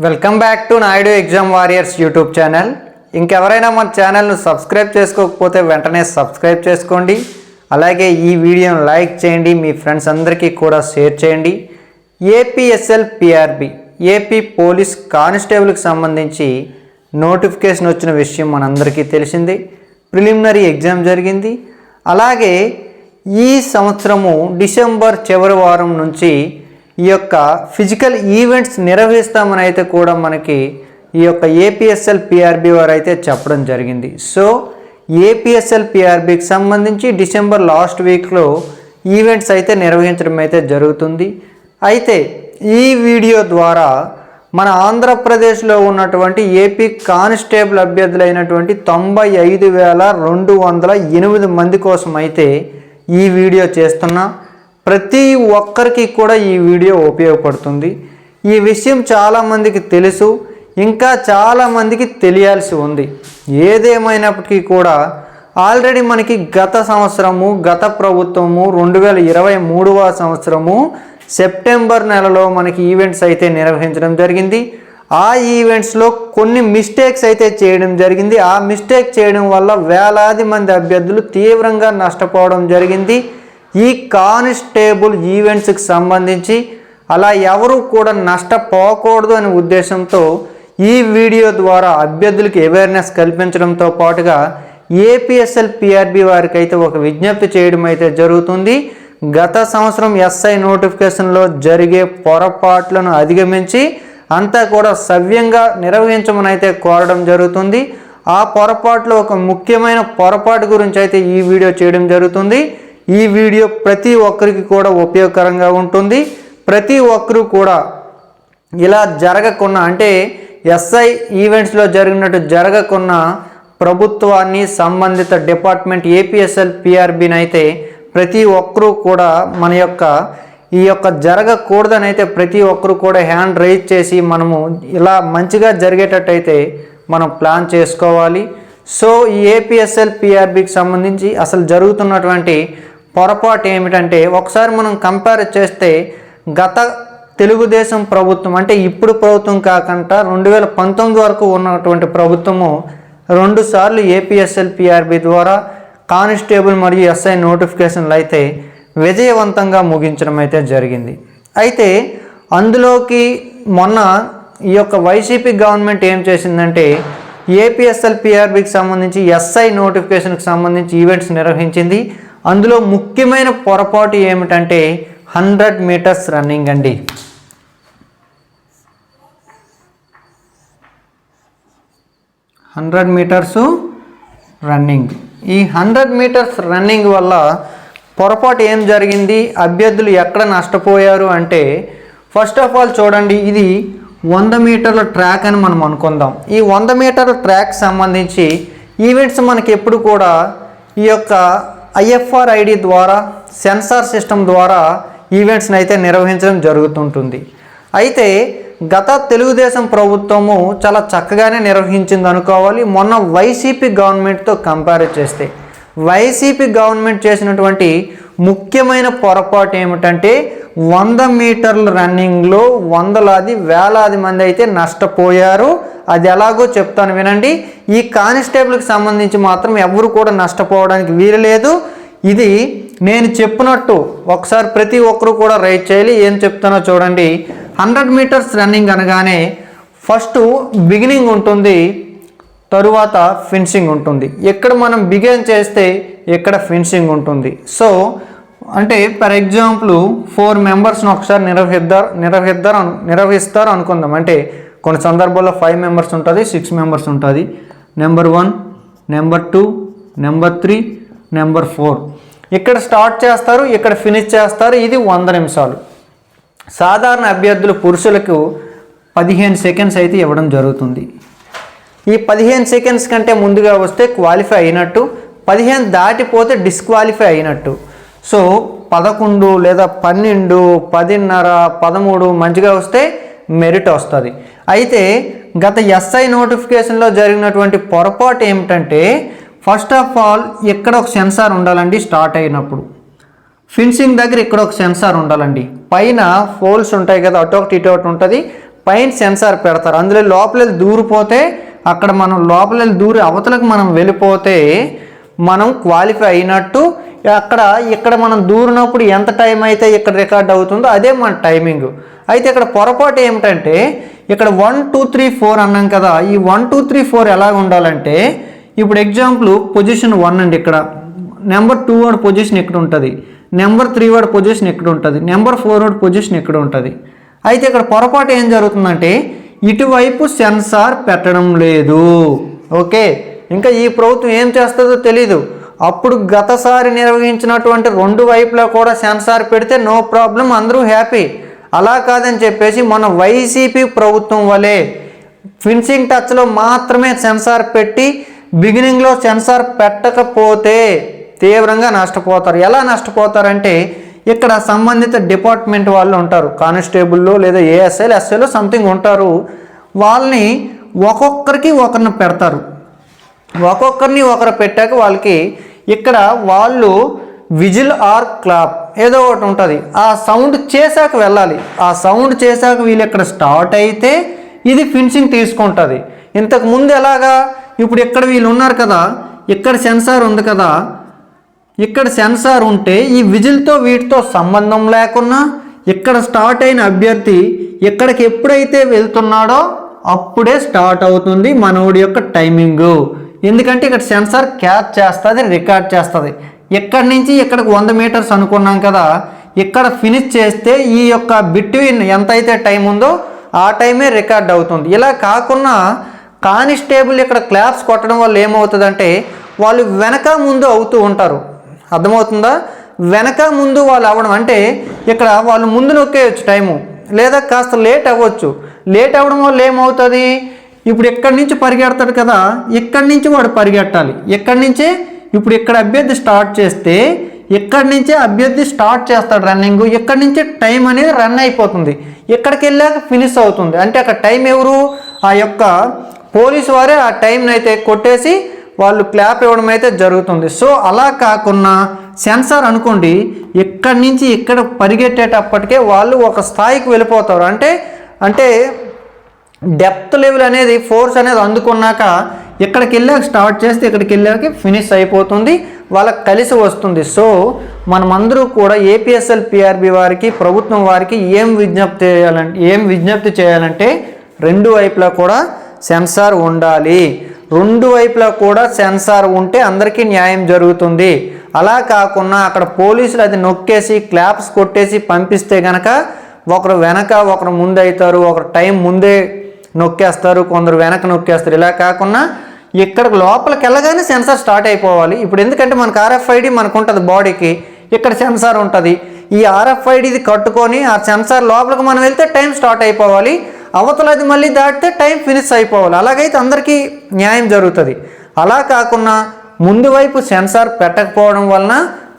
Welcome back to Naidu Exam Warriors YouTube channel ఇంకెవరైనా మన ఛానల్ను సబ్స్క్రైబ్ చేసుకోకపోతే వెంటనే సబ్స్క్రైబ్ చేసుకోండి. అలాగే ఈ వీడియోను లైక్ చేయండి. మీ ఫ్రెండ్స్ అందరికీ కూడా షేర్ చేయండి. ఏపీఎస్ఎల్ పిఆర్బి ఏపీ పోలీస్ కానిస్టేబుల్కి సంబంధించి నోటిఫికేషన్ వచ్చిన విషయం మనందరికీ తెలిసింది. ప్రిలిమినరీ ఎగ్జామ్ జరిగింది. అలాగే ఈ సంవత్సరము డిసెంబర్ చివరి వారం నుంచి ఈ యొక్క ఫిజికల్ ఈవెంట్స్ నిర్వహిస్తామని అయితే కూడా మనకి ఈ యొక్క ఏపీఎస్ఎల్ పిఆర్బి వారు అయితే చెప్పడం జరిగింది. సో ఏపీఎస్ఎల్ పిఆర్బికి సంబంధించి డిసెంబర్ లాస్ట్ వీక్లో ఈవెంట్స్ అయితే నిర్వహించడం అయితే జరుగుతుంది. అయితే ఈ వీడియో ద్వారా మన ఆంధ్రప్రదేశ్లో ఉన్నటువంటి ఏపీ కానిస్టేబుల్ అభ్యర్థులైనటువంటి తొంభై ఐదు వేల రెండు వందల ఎనిమిది మంది కోసం అయితే ఈ వీడియో చేస్తున్నా. ప్రతి ఒక్కరికి కూడా ఈ వీడియో ఉపయోగపడుతుంది. ఈ విషయం చాలామందికి తెలుసు ఇంకా చాలామందికి తెలియాల్సి ఉంది. ఏదేమైనప్పటికీ కూడా ఆల్రెడీ మనకి గత సంవత్సరము గత ప్రభుత్వము రెండు వేల ఇరవై మూడవ సంవత్సరము సెప్టెంబర్ నెలలో మనకి ఈవెంట్స్ అయితే నిర్వహించడం జరిగింది. ఆ ఈవెంట్స్లో కొన్ని మిస్టేక్స్ అయితే చేయడం జరిగింది. ఆ మిస్టేక్ చేయడం వల్ల వేలాది మంది అభ్యర్థులు తీవ్రంగా నష్టపోవడం జరిగింది. ఈ కానిస్టేబుల్ ఈవెంట్స్కి సంబంధించి అలా ఎవరు కూడా నష్టపోకూడదు అనే ఉద్దేశంతో ఈ వీడియో ద్వారా అభ్యర్థులకి అవేర్నెస్ కల్పించడంతో పాటుగా ఏపీఎస్ఎల్ పిఆర్బి వారికి అయితే ఒక విజ్ఞప్తి చేయడం అయితే జరుగుతుంది. గత సంవత్సరం ఎస్ఐ నోటిఫికేషన్లో జరిగే పొరపాట్లను అధిగమించి అంతా కూడా సవ్యంగా నిర్వహించమని అయితే కోరడం జరుగుతుంది. ఆ పొరపాట్లో ఒక ముఖ్యమైన పొరపాటు గురించి అయితే ఈ వీడియో చేయడం జరుగుతుంది. ఈ వీడియో ప్రతి ఒక్కరికి కూడా ఉపయోగకరంగా ఉంటుంది. ప్రతి ఒక్కరూ కూడా ఇలా జరగకుండా అంటే ఎస్ఐ ఈవెంట్స్లో జరిగినట్టు జరగకుండా ప్రభుత్వాన్ని సంబంధిత డిపార్ట్మెంట్ ఏపీఎస్ఎల్ పిఆర్బిని అయితే ప్రతి ఒక్కరూ కూడా మన యొక్క ఈ యొక్క జరగకూడదని అయితే ప్రతి ఒక్కరు కూడా హ్యాండ్ రైజ్ చేసి మనము ఇలా మంచిగా జరిగేటట్టయితే మనం ప్లాన్ చేసుకోవాలి. సో ఈ ఏపీఎస్ఎల్ పిఆర్బికి సంబంధించి అసలు జరుగుతున్నటువంటి పొరపాటు ఏమిటంటే ఒకసారి మనం కంపేర్ చేస్తే గత తెలుగుదేశం ప్రభుత్వం అంటే ఇప్పుడు ప్రభుత్వం కాకుండా రెండు వేల పంతొమ్మిది వరకు ఉన్నటువంటి ప్రభుత్వము రెండుసార్లు ఏపీఎస్ఎల్పిఆర్బి ద్వారా కానిస్టేబుల్ మరియు ఎస్ఐ నోటిఫికేషన్లు అయితే విజయవంతంగా ముగించడం అయితే జరిగింది. అయితే అందులోకి మొన్న ఈ యొక్క వైసీపీ గవర్నమెంట్ ఏం చేసిందంటే ఏపీఎస్ఎల్పిఆర్బికి సంబంధించి ఎస్ఐ నోటిఫికేషన్కి సంబంధించి ఈవెంట్స్ నిర్వహించింది. అందులో ముఖ్యమైన పొరపాటు ఏమిటంటే హండ్రెడ్ మీటర్స్ రన్నింగ్ అండి. Hundred metres running. ఈ హండ్రెడ్ మీటర్స్ రన్నింగ్ వల్ల పొరపాటు ఏం జరిగింది? అభ్యర్థులు ఎక్కడ నష్టపోయారు అంటే ఫస్ట్ ఆఫ్ ఆల్ చూడండి ఇది వంద మీటర్ల ట్రాక్ అని మనం అనుకుందాం. ఈ వంద మీటర్ల ట్రాక్ సంబంధించి ఈవెంట్స్ మనకి ఎప్పుడు కూడా ఈ యొక్క ఐఎఫ్ఆర్ ఐడి ద్వారా సెన్సార్ సిస్టమ్ ద్వారా ఈవెంట్స్ని అయితే నిర్వహించడం జరుగుతుంటుంది. అయితే గత తెలుగుదేశం ప్రభుత్వము చాలా చక్కగానే నిర్వహించింది అనుకోవాలి. మొన్న వైసీపీ గవర్నమెంట్తో కంపేర్ చేస్తే వైసీపీ గవర్నమెంట్ చేసినటువంటి ముఖ్యమైన పొరపాటు ఏమిటంటే వంద మీటర్ల రన్నింగ్లో వందలాది వేలాది మంది అయితే నష్టపోయారు. అది ఎలాగో చెప్తాను వినండి. ఈ కానిస్టేబుల్కి సంబంధించి మాత్రం ఎవరు కూడా నష్టపోవడానికి వీలు లేదు. ఇది నేను చెప్పినట్టు ఒకసారి ప్రతి ఒక్కరు కూడా రైట్ చేయాలి. ఏం చెప్తానో చూడండి. హండ్రెడ్ మీటర్స్ రన్నింగ్ అనగానే ఫస్ట్ బిగినింగ్ ఉంటుంది తరువాత ఫినిషింగ్ ఉంటుంది. ఎక్కడ మనం బిగిన్ చేస్తే ఎక్కడ ఫినిషింగ్ ఉంటుంది. సో అంటే ఫర్ ఎగ్జాంపుల్ ఫోర్ మెంబర్స్ని ఒకసారి నిర్వహిద్దారు నిర్వహిద్దారు అను నిర్వహిస్తారు అనుకుందాం. అంటే కొన్ని సందర్భాల్లో ఫైవ్ మెంబర్స్ ఉంటుంది సిక్స్ మెంబర్స్ ఉంటుంది. Number one number two number three number four ఇక్కడ స్టార్ట్ చేస్తారు ఇక్కడ ఫినిష్ చేస్తారు ఇది వంద నిమిషాలు. సాధారణ అభ్యర్థులు పురుషులకు పదిహేను సెకండ్స్ అయితే ఇవ్వడం జరుగుతుంది. ఈ పదిహేను సెకండ్స్ కంటే ముందుగా వస్తే క్వాలిఫై అయినట్టు పదిహేను దాటిపోతే డిస్క్వాలిఫై అయినట్టు. సో పదకొండు లేదా పన్నెండు పదిన్నర పదమూడు మంచిగా వస్తే మెరిట్ వస్తుంది. అయితే గత ఎస్ఐ నోటిఫికేషన్లో జరిగినటువంటి పొరపాటు ఏమిటంటే ఫస్ట్ ఆఫ్ ఆల్ ఇక్కడ ఒక సెన్సార్ ఉండాలండి స్టార్ట్ అయినప్పుడు. ఫిన్సింగ్ దగ్గర ఇక్కడ ఒక సెన్సార్ ఉండాలండి. పైన ఫోల్స్ ఉంటాయి కదా అటు ఒకటి ఇటు ఒకటి ఉంటుంది. పైన సెన్సార్ పెడతారు. అందులో లోపల దూరిపోతే అక్కడ మనం లోపల దూరి అవతలకు మనం వెళ్ళిపోతే మనం క్వాలిఫై అయినట్టు అక్కడ ఇక్కడ మనం దూరినప్పుడు ఎంత టైం అయితే ఇక్కడ రికార్డ్ అవుతుందో అదే మన టైమింగ్ అయితే ఇక్కడ పొరపాటు ఏమిటంటే ఇక్కడ వన్ టూ త్రీ ఫోర్ అన్నాం కదా ఈ వన్ టూ త్రీ ఫోర్ ఎలా ఉండాలంటే ఇప్పుడు ఎగ్జాంపుల్ పొజిషన్ వన్ అండి ఇక్కడ. నెంబర్ టూ వాడి పొజిషన్ ఇక్కడ ఉంటుంది? నెంబర్ త్రీ వాడి పొజిషన్ ఇక్కడ ఉంటుంది? నెంబర్ ఫోర్ వాడి పొజిషన్ ఇక్కడ ఉంటుంది? అయితే ఇక్కడ పొరపాటు ఏం జరుగుతుందంటే ఇటువైపు సెన్సార్ పెట్టడం లేదు. ఓకే? ఇంకా ఈ ప్రభుత్వం ఏం చేస్తుందో తెలీదు. అప్పుడు గతసారి నిర్వహించినటువంటి రెండు వైపులా కూడా సెన్సార్ పెడితే నో ప్రాబ్లం అందరూ హ్యాపీ. అలా కాదని చెప్పేసి మన వైసీపీ ప్రభుత్వం వలె ఫిన్సింగ్ టచ్లో మాత్రమే సెన్సార్ పెట్టి బిగినింగ్లో సెన్సార్ పెట్టకపోతే తీవ్రంగా నష్టపోతారు. ఎలా నష్టపోతారంటే ఇక్కడ సంబంధిత డిపార్ట్మెంట్ వాళ్ళు ఉంటారు. కానిస్టేబుల్లో లేదా ఏఎస్ఐలు ఎస్ఐలో సంథింగ్ ఉంటారు. వాళ్ళని ఒక్కొక్కరికి ఒకరిని పెడతారు. ఒక్కొక్కరిని ఒకరు పెట్టాక వాళ్ళకి ఇక్కడ వాళ్ళు విజిల్ ఆర్ క్లాప్ ఏదో ఒకటి ఉంటుంది. ఆ సౌండ్ చేశాక వెళ్ళాలి. ఆ సౌండ్ చేశాక వీళ్ళు ఇక్కడ స్టార్ట్ అయితే ఇది ఫినిషింగ్ తీసుకుంటుంది. ఇంతకు ముందు ఎలాగా? ఇప్పుడు ఇక్కడ వీళ్ళు ఉన్నారు కదా ఇక్కడ సెన్సార్ ఉంది కదా ఇక్కడ సెన్సార్ ఉంటే ఈ విజిల్తో వీటితో సంబంధం లేకున్నా ఇక్కడ స్టార్ట్ అయిన అభ్యర్థి ఎక్కడికి ఎప్పుడైతే వెళ్తున్నాడో అప్పుడే స్టార్ట్ అవుతుంది మనోడి యొక్క టైమింగు. ఎందుకంటే ఇక్కడ సెన్సార్ క్యాచ్ చేస్తుంది రికార్డ్ చేస్తుంది. ఇక్కడి నుంచి ఇక్కడికి వంద మీటర్స్ అనుకున్నాం కదా ఇక్కడ ఫినిష్ చేస్తే ఈ యొక్క బిట్వీన్ ఎంత అయితే టైం ఉందో ఆ టైమే రికార్డ్ అవుతుంది. ఇలా కాకుండా కానిస్టేబుల్ ఇక్కడ క్లాప్స్ కొట్టడం వల్ల ఏమవుతుందంటే వాళ్ళు వెనక ముందు అవుతూ ఉంటారు. అర్థమవుతుందా? వెనక ముందు వాళ్ళు అవ్వడం అంటే ఇక్కడ వాళ్ళు ముందు నొక్కేయచ్చు టైము లేదా కాస్త లేట్ అవ్వచ్చు. లేట్ అవ్వడం వల్ల ఏమవుతుంది? ఇప్పుడు ఎక్కడి నుంచి పరిగెడతాడు కదా? ఇక్కడి నుంచి వాడు పరిగెట్టాలి? ఎక్కడి నుంచే? ఇప్పుడు ఇక్కడ అభ్యర్థి స్టార్ట్ చేస్తే ఇక్కడి నుంచే అభ్యర్థి స్టార్ట్ చేస్తాడు రన్నింగ్ ఇక్కడి నుంచే టైం అనేది రన్ అయిపోతుంది? ఇక్కడికి వెళ్ళాక ఫినిష్ అవుతుంది? అంటే అక్కడ టైం ఎవరు? ఆ యొక్క పోలీసు వారే ఆ టైంని అయితే కొట్టేసి వాళ్ళు క్లాప్ ఇవ్వడం అయితే జరుగుతుంది. సో అలా కాకుండా సెన్సార్ అనుకోండి ఇక్కడి నుంచి ఇక్కడ పరిగెట్టేటప్పటికే వాళ్ళు ఒక స్థాయికి వెళ్ళిపోతారు. అంటే అంటే డెప్త్ లెవెల్ అనేది ఫోర్స్ అనేది అందుకున్నాక ఇక్కడికి వెళ్ళాక స్టార్ట్ చేస్తే ఇక్కడికి వెళ్ళాక ఫినిష్ అయిపోతుంది వాళ్ళకి కలిసి వస్తుంది. సో మనమందరూ కూడా ఏపీఎస్ఎల్ పిఆర్బి వారికి ప్రభుత్వం వారికి ఏం విజ్ఞప్తి చేయాలంటే ఏం విజ్ఞప్తి చేయాలంటే రెండు వైపులా కూడా సెన్సార్ ఉండాలి. రెండు వైపులా కూడా సెన్సార్ ఉంటే అందరికీ న్యాయం జరుగుతుంది. అలా కాకుండా అక్కడ పోలీసులు అది నొక్కేసి క్లాప్స్ కొట్టేసి పంపిస్తే గనక ఒకరు వెనక ఒకరు ముందు అవుతారు ఒకరు టైం ముందే నొక్కేస్తారు కొందరు వెనక నొక్కేస్తారు. ఇలా కాకుండా ఇక్కడ లోపలికి వెళ్ళగానే సెన్సార్ స్టార్ట్ అయిపోవాలి. ఇప్పుడు ఎందుకంటే మనకు ఆర్ఎఫ్ఐడి మనకు ఉంటుంది బాడీకి. ఇక్కడ సెన్సార్ ఉంటుంది. ఈ ఆర్ఎఫ్ఐడిది కట్టుకొని ఆ సెన్సార్ లోపలికి మనం వెళ్తే టైం స్టార్ట్ అయిపోవాలి. అవతలది మళ్ళీ దాటితే టైం ఫినిష్ అయిపోవాలి. అలాగైతే అందరికీ న్యాయం జరుగుతుంది. అలా కాకుండా ముందు వైపు సెన్సార్ పెట్టకపోవడం వలన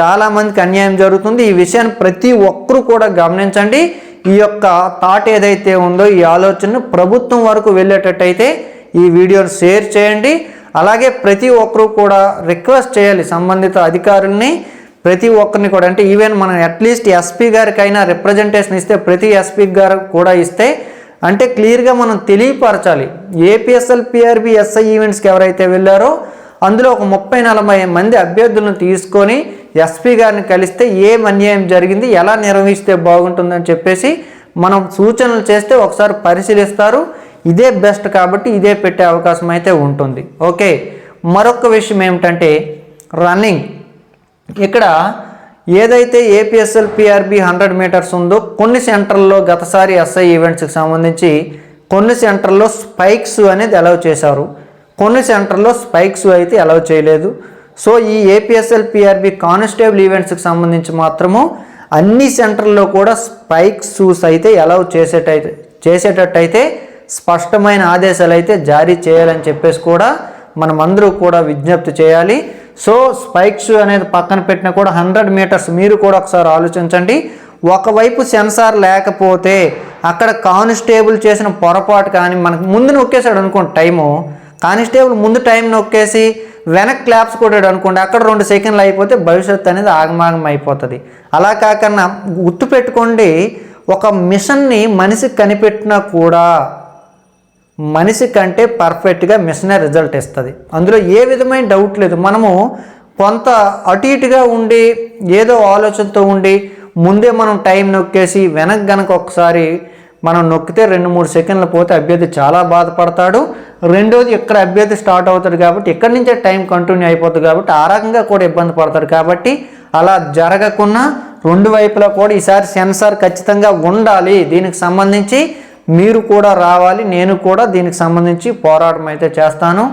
చాలామందికి అన్యాయం జరుగుతుంది. ఈ విషయాన్ని ప్రతి ఒక్కరూ కూడా గమనించండి. ఈ యొక్క థాట్ ఏదైతే ఉందో ఈ ఆలోచనను ప్రభుత్వం వరకు వెళ్ళేటట్టయితే ఈ వీడియోను షేర్ చేయండి. అలాగే ప్రతి ఒక్కరూ కూడా రిక్వెస్ట్ చేయాలి సంబంధిత అధికారుల్ని. ప్రతి ఒక్కరిని కూడా అంటే ఈవెన్ మనం అట్లీస్ట్ ఎస్పీ గారికైనా రిప్రజెంటేషన్ ఇస్తే ప్రతి ఎస్పీ గారు కూడా ఇస్తే అంటే క్లియర్గా మనం తెలియపరచాలి. ఏపీఎస్ఎల్ పిఆర్బి ఎస్ఐ ఈవెంట్స్కి ఎవరైతే వెళ్ళారో అందులో ఒక ముప్పై నలభై మంది అభ్యర్థులను తీసుకొని ఎస్పీ గారిని కలిస్తే ఏం అన్యాయం జరిగింది ఎలా నిర్వహిస్తే బాగుంటుందని చెప్పేసి మనం సూచనలు చేస్తే ఒకసారి పరిశీలిస్తారు. ఇదే బెస్ట్ కాబట్టి ఇదే పెట్టే అవకాశం అయితే ఉంటుంది. ఓకే మరొక విషయం ఏమిటంటే రన్నింగ్. ఇక్కడ ఏదైతే ఏపీఎస్ఎల్ పిఆర్బి హండ్రెడ్ మీటర్స్ ఉందో కొన్ని సెంటర్లో గతసారి ఎస్ఐ ఈవెంట్స్కి సంబంధించి కొన్ని సెంటర్లో స్పైక్స్ అనేది అలౌ చేశారు. కొన్ని సెంటర్లో స్పైక్స్ అయితే అలౌ చేయలేదు. సో ఈ ఏపీఎస్ఎల్ పిఆర్బి కానిస్టేబుల్ ఈవెంట్స్కి సంబంధించి మాత్రము అన్ని సెంటర్లో కూడా స్పైక్ షూస్ అయితే అలౌ చేసేటైతే చేసేటట్టయితే స్పష్టమైన ఆదేశాలు అయితే జారీ చేయాలని చెప్పేసి కూడా మనమందరూ కూడా విజ్ఞప్తి చేయాలి. సో స్పైక్ షూ అనేది పక్కన పెట్టినా కూడా హండ్రెడ్ మీటర్స్ మీరు కూడా ఒకసారి ఆలోచించండి. ఒకవైపు సెన్సార్ లేకపోతే అక్కడ కానిస్టేబుల్ చేసిన పొరపాటు కానీ మనకు ముందు నొక్కేసాడు అనుకోండి టైము. కానిస్టేబుల్ ముందు టైం నొక్కేసి వెనక్ క్లాప్స్ కొట్టాడు అనుకోండి అక్కడ రెండు సెకండ్లు అయిపోతే భవిష్యత్తు అనేది ఆగమాగం అయిపోతుంది. అలా కాకుండా గుర్తు పెట్టుకోండి ఒక మిషన్ని మనిషికి కనిపెట్టినా కూడా మనిషి కంటే పర్ఫెక్ట్గా మిషనే రిజల్ట్ ఇస్తుంది. అందులో ఏ విధమైన డౌట్ లేదు. మనము కొంత అటు ఇటుగా ఉండి ఏదో ఆలోచనతో ఉండి ముందే మనం టైం నొక్కేసి వెనక్ గనక ఒకసారి మనం నొక్కితే రెండు మూడు సెకండ్లు పోతే అభ్యర్థి చాలా బాధపడతాడు. రెండోది ఇక్కడ అభ్యర్థి స్టార్ట్ అవుతాడు కాబట్టి ఎక్కడి నుంచే టైం కంటిన్యూ అయిపోతుంది కాబట్టి ఆ రకంగా కూడా ఇబ్బంది పడతాడు. కాబట్టి అలా జరగకుండా రెండు వైపులా కూడా ఈసారి సెన్సార్ ఖచ్చితంగా ఉండాలి. దీనికి సంబంధించి మీరు కూడా రావాలి. నేను కూడా దీనికి సంబంధించి పోరాటం అయితే చేస్తాను.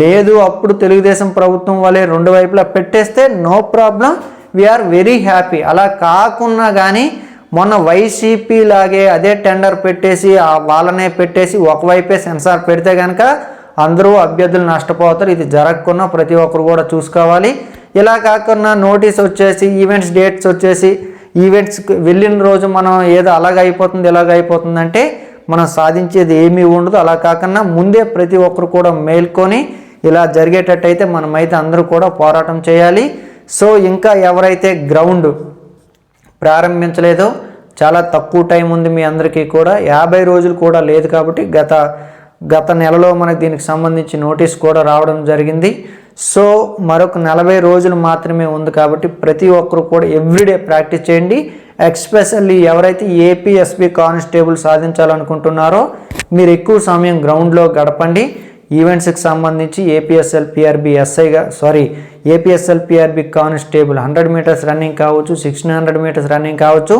లేదు అప్పుడు తెలుగుదేశం ప్రభుత్వం వల్లే రెండు వైపులా పెట్టేస్తే no problem we are very happy అలా కాకున్నా కానీ మొన్న వైసీపీ లాగే అదే టెండర్ పెట్టేసి ఆ వాళ్ళనే పెట్టేసి ఒకవైపే సెన్సార్ పెడితే కనుక అందరూ అభ్యర్థులు నష్టపోతారు. ఇది జరగకుండా ప్రతి ఒక్కరు కూడా చూసుకోవాలి. ఇలా కాకుండా నోటీస్ వచ్చేసి ఈవెంట్స్ డేట్స్ వచ్చేసి ఈవెంట్స్కి వెళ్ళిన రోజు మనం ఏదో అలాగ అయిపోతుంది ఇలాగ అయిపోతుంది అంటే మనం సాధించేది ఏమీ ఉండదు. అలా కాకుండా ముందే ప్రతి ఒక్కరు కూడా మేల్కొని ఇలా జరిగేటట్టయితే మనమైతే అందరూ కూడా పోరాటం చేయాలి. సో ఇంకా ఎవరైతే గ్రౌండ్ ప్రారంభించలేదు. చాలా తక్కువ టైం ఉంది మీ అందరికీ కూడా. యాభై రోజులు కూడా లేదు కాబట్టి గత గత నెలలో మనకు దీనికి సంబంధించి నోటీస్ కూడా రావడం జరిగింది. సో మరొక నలభై రోజులు మాత్రమే ఉంది కాబట్టి ప్రతి ఒక్కరు కూడా ఎవ్రీడే ప్రాక్టీస్ చేయండి. ఎక్స్పెషల్లీ ఎవరైతే ఏపీఎస్బి కానిస్టేబుల్ సాధించాలనుకుంటున్నారో మీరు ఎక్కువ సమయం గ్రౌండ్లో గడపండి. ఈవెంట్స్కి సంబంధించి APSL PRB ఎస్ఐగా sorry APSL PRB constable hundred metres running కావచ్చు సిక్స్టీన్ హండ్రెడ్ మీటర్స్ రన్నింగ్ కావచ్చు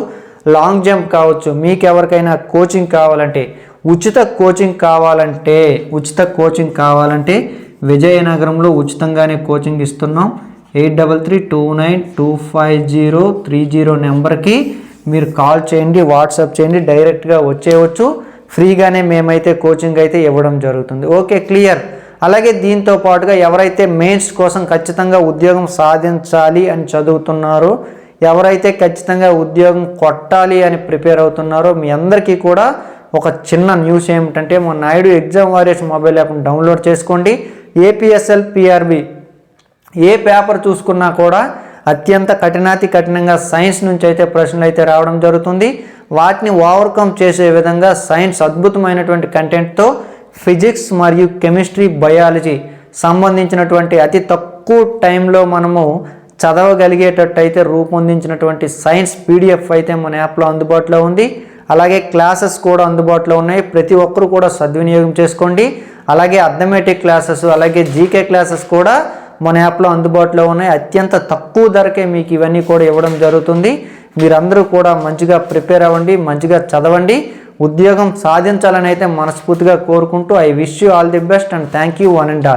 లాంగ్ జంప్ కావచ్చు మీకు ఎవరికైనా కోచింగ్ కావాలంటే ఉచిత కోచింగ్ కావాలంటే ఉచిత కోచింగ్ కావాలంటే విజయనగరంలో ఉచితంగానే కోచింగ్ ఇస్తున్నాం. Eight double three two nine two five zero three zero నెంబర్కి మీరు కాల్ చేయండి వాట్సాప్ చేయండి డైరెక్ట్గా వచ్చేయవచ్చు ఫ్రీగానే మేమైతే కోచింగ్ అయితే ఇవ్వడం జరుగుతుంది. Okay clear. అలాగే దీంతో పాటుగా ఎవరైతే మెయిన్స్ కోసం ఖచ్చితంగా ఉద్యోగం సాధించాలి అని చదువుతున్నారో ఎవరైతే ఖచ్చితంగా ఉద్యోగం కొట్టాలి అని ప్రిపేర్ అవుతున్నారో మీ అందరికీ కూడా ఒక చిన్న న్యూస్ ఏమిటంటే మా Naidu exam warriors mobile app download చేసుకోండి. ఏపీఎస్ఎల్ పిఆర్బి ఏ పేపర్ చూసుకున్నా కూడా అత్యంత కఠినాతి కఠినంగా సైన్స్ నుంచి అయితే ప్రశ్నలు అయితే రావడం జరుగుతుంది. వాటిని ఓవర్కమ్ చేసే విధంగా సైన్స్ అద్భుతమైనటువంటి కంటెంట్తో ఫిజిక్స్ మరియు కెమిస్ట్రీ బయాలజీ సంబంధించినటువంటి అతి తక్కువ టైంలో మనము చదవగలిగేటట్టు అయితే రూపొందించినటువంటి సైన్స్ పీడిఎఫ్ అయితే మన యాప్లో అందుబాటులో ఉంది. అలాగే క్లాసెస్ కూడా అందుబాటులో ఉన్నాయి. ప్రతి ఒక్కరు కూడా సద్వినియోగం చేసుకోండి. అలాగే అథమెటిక్ క్లాసెస్ అలాగే జీకే క్లాసెస్ కూడా మన యాప్లో అందుబాటులో ఉన్నాయి. అత్యంత తక్కువ ధరకే మీకు ఇవన్నీ కూడా ఇవ్వడం జరుగుతుంది. మీరందరూ కూడా మంచిగా ప్రిపేర్ అవ్వండి మంచిగా చదవండి. ఉద్యోగం సాధించాలని అయితే మనస్ఫూర్తిగా కోరుకుంటూ I wish you all the best and thank you one and all.